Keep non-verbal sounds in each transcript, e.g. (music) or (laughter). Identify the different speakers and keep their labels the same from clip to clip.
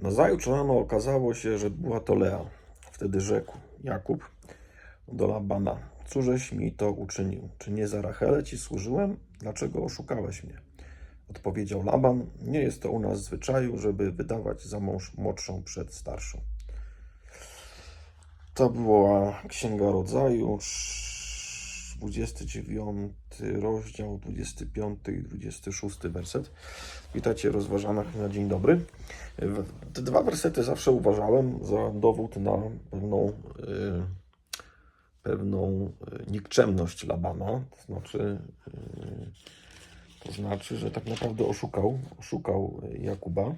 Speaker 1: Nazajutrz rano okazało się, że była to Lea. Wtedy rzekł Jakub do Labana: Cóżeś mi to uczynił? Czy nie za Rachelę ci służyłem? Dlaczego oszukałeś mnie? Odpowiedział Laban: Nie jest to u nas zwyczaju, żeby wydawać za mąż młodszą przed starszą. To była Księga Rodzaju, 29 rozdział, 25 i 26 werset. Witajcie rozważanach na dzień dobry. Te dwa wersety zawsze uważałem za dowód na pewną, y, pewną y, nikczemność Labana. To znaczy, y, to znaczy, że tak naprawdę oszukał, oszukał Jakuba.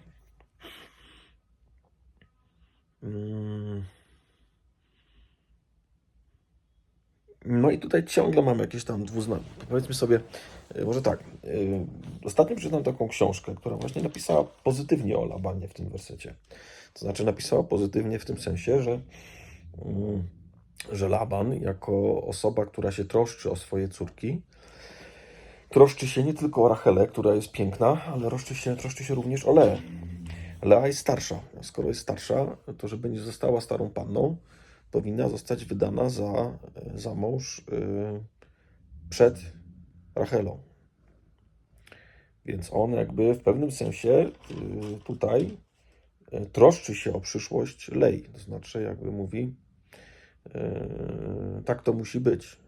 Speaker 1: Mm. No i tutaj ciągle mam jakieś tam dwuznaki. Powiedzmy sobie, y, może tak. y, Ostatnio przeczytałem taką książkę, która właśnie napisała pozytywnie o Labanie w tym wersecie. To znaczy napisała pozytywnie w tym sensie, że, mm, że Laban jako osoba, która się troszczy o swoje córki, troszczy się nie tylko o Rachelę, która jest piękna, ale troszczy się, troszczy się również o Leę. Lea jest starsza. Skoro jest starsza, to żeby nie została starą panną, powinna zostać wydana za, za mąż y, przed Rachelą. Więc on jakby w pewnym sensie y, tutaj troszczy się o przyszłość Lei. To znaczy jakby mówi, tak to musi być.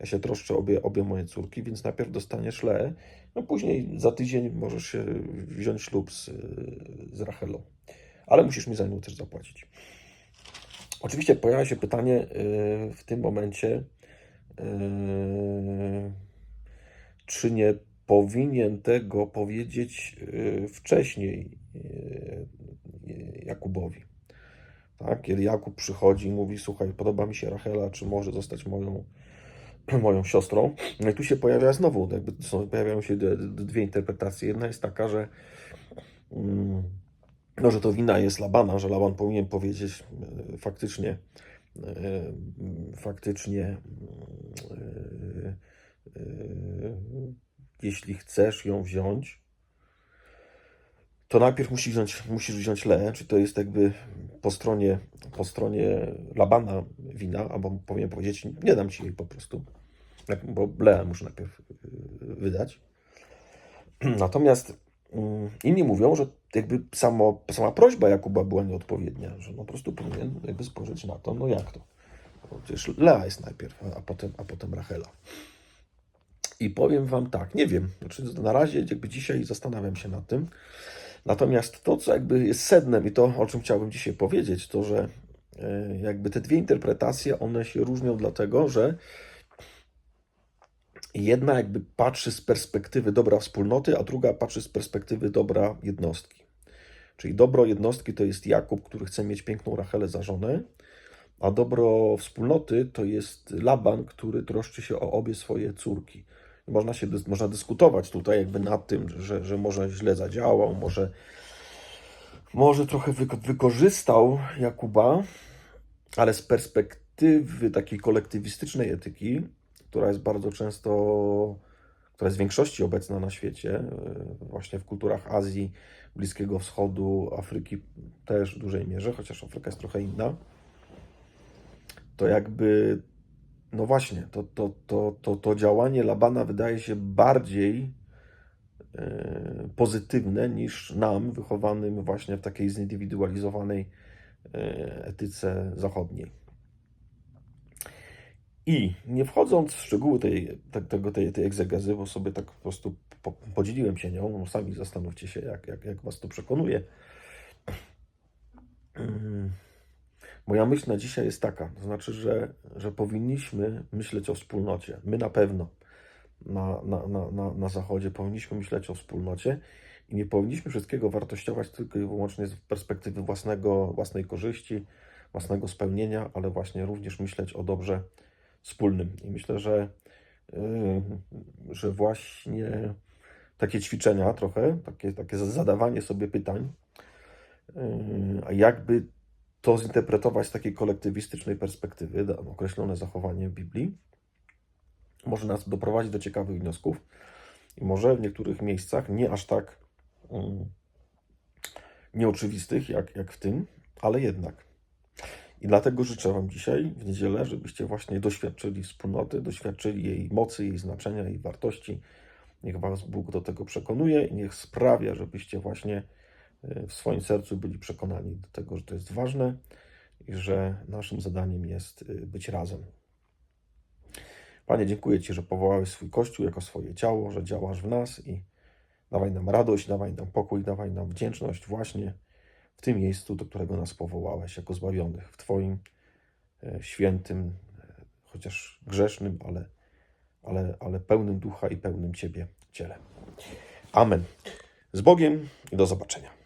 Speaker 1: Ja się troszczę obie, obie moje córki, więc najpierw dostaniesz Leę, no później za tydzień możesz się wziąć ślub z, z Rachelą. Ale musisz mi za nią też zapłacić. Oczywiście pojawia się pytanie y, w tym momencie, y, czy nie powinien tego powiedzieć y, wcześniej Jakubowi. Tak? Kiedy Jakub przychodzi i mówi, słuchaj, podoba mi się Rachela, czy może zostać moją, (clears throat) moją siostrą. No i tu się pojawia znowu, jakby są, pojawiają się dwie interpretacje. Jedna jest taka, że mm, no, że to wina jest Labana, że Laban powinien powiedzieć e, faktycznie, e, faktycznie, e, jeśli chcesz ją wziąć, to najpierw musisz wziąć, musisz wziąć Leę, czy to jest jakby po stronie, po stronie Labana wina, albo powinien powiedzieć, nie dam ci jej po prostu, bo Leę muszę najpierw wydać. (clears throat) Natomiast inni mówią, że jakby samo, sama prośba Jakuba była nieodpowiednia, że no po prostu powinien jakby spojrzeć na to, no jak to? Przecież Lea jest najpierw, a, a, potem, a potem Rachela. I powiem Wam tak, nie wiem, znaczy na razie jakby dzisiaj zastanawiam się nad tym, natomiast to, co jakby jest sednem i to, o czym chciałbym dzisiaj powiedzieć, to, że e, jakby te dwie interpretacje, one się różnią dlatego, że jedna jakby patrzy z perspektywy dobra wspólnoty, a druga patrzy z perspektywy dobra jednostki. Czyli dobro jednostki to jest Jakub, który chce mieć piękną Rachelę za żonę, a dobro wspólnoty to jest Laban, który troszczy się o obie swoje córki. Można się można dyskutować tutaj jakby nad tym, że, że może źle zadziałał, może, może trochę wyko- wykorzystał Jakuba, ale z perspektywy takiej kolektywistycznej etyki, która jest bardzo często, która jest w większości obecna na świecie, e, właśnie w kulturach Azji, Bliskiego Wschodu, Afryki też w dużej mierze, chociaż Afryka jest trochę inna, to jakby, no właśnie, to, to, to, to, to działanie Labana wydaje się bardziej e, pozytywne niż nam, wychowanym właśnie w takiej zindywidualizowanej e, etyce zachodniej. I nie wchodząc w szczegóły tej, te- tego, tej, tej egzegezy, bo sobie tak po prostu po, podzieliłem się nią, no sami zastanówcie się, jak, jak, jak was to przekonuje. Mm. Moja myśl na dzisiaj jest taka, to znaczy, że, że powinniśmy myśleć o wspólnocie. My na pewno na, na, na, na, na Zachodzie powinniśmy myśleć o wspólnocie i nie powinniśmy wszystkiego wartościować tylko i wyłącznie z perspektywy własnego, własnej korzyści, własnego spełnienia, ale właśnie również myśleć o dobrze wspólnym. I myślę, że, yy, że właśnie takie ćwiczenia trochę, takie, takie zadawanie sobie pytań, yy, a jakby to zinterpretować z takiej kolektywistycznej perspektywy, określone zachowanie Biblii, może nas doprowadzić do ciekawych wniosków i może w niektórych miejscach nie aż tak mm, nieoczywistych, jak, jak w tym, ale jednak. I dlatego życzę Wam dzisiaj, w niedzielę, żebyście właśnie doświadczyli wspólnoty, doświadczyli jej mocy, jej znaczenia, jej wartości. Niech Was Bóg do tego przekonuje i niech sprawia, żebyście właśnie e, w swoim sercu byli przekonani do tego, że to jest ważne i że naszym zadaniem jest e, być razem. Panie, dziękuję Ci, że powołałeś swój Kościół jako swoje ciało, że działasz w nas i dawaj nam radość, dawaj nam pokój, dawaj nam wdzięczność właśnie w tym miejscu, do którego nas powołałeś jako zbawionych, w Twoim e, świętym, e, chociaż grzesznym, ale, ale, ale pełnym ducha i pełnym Ciebie ciele. Amen. Z Bogiem i do zobaczenia.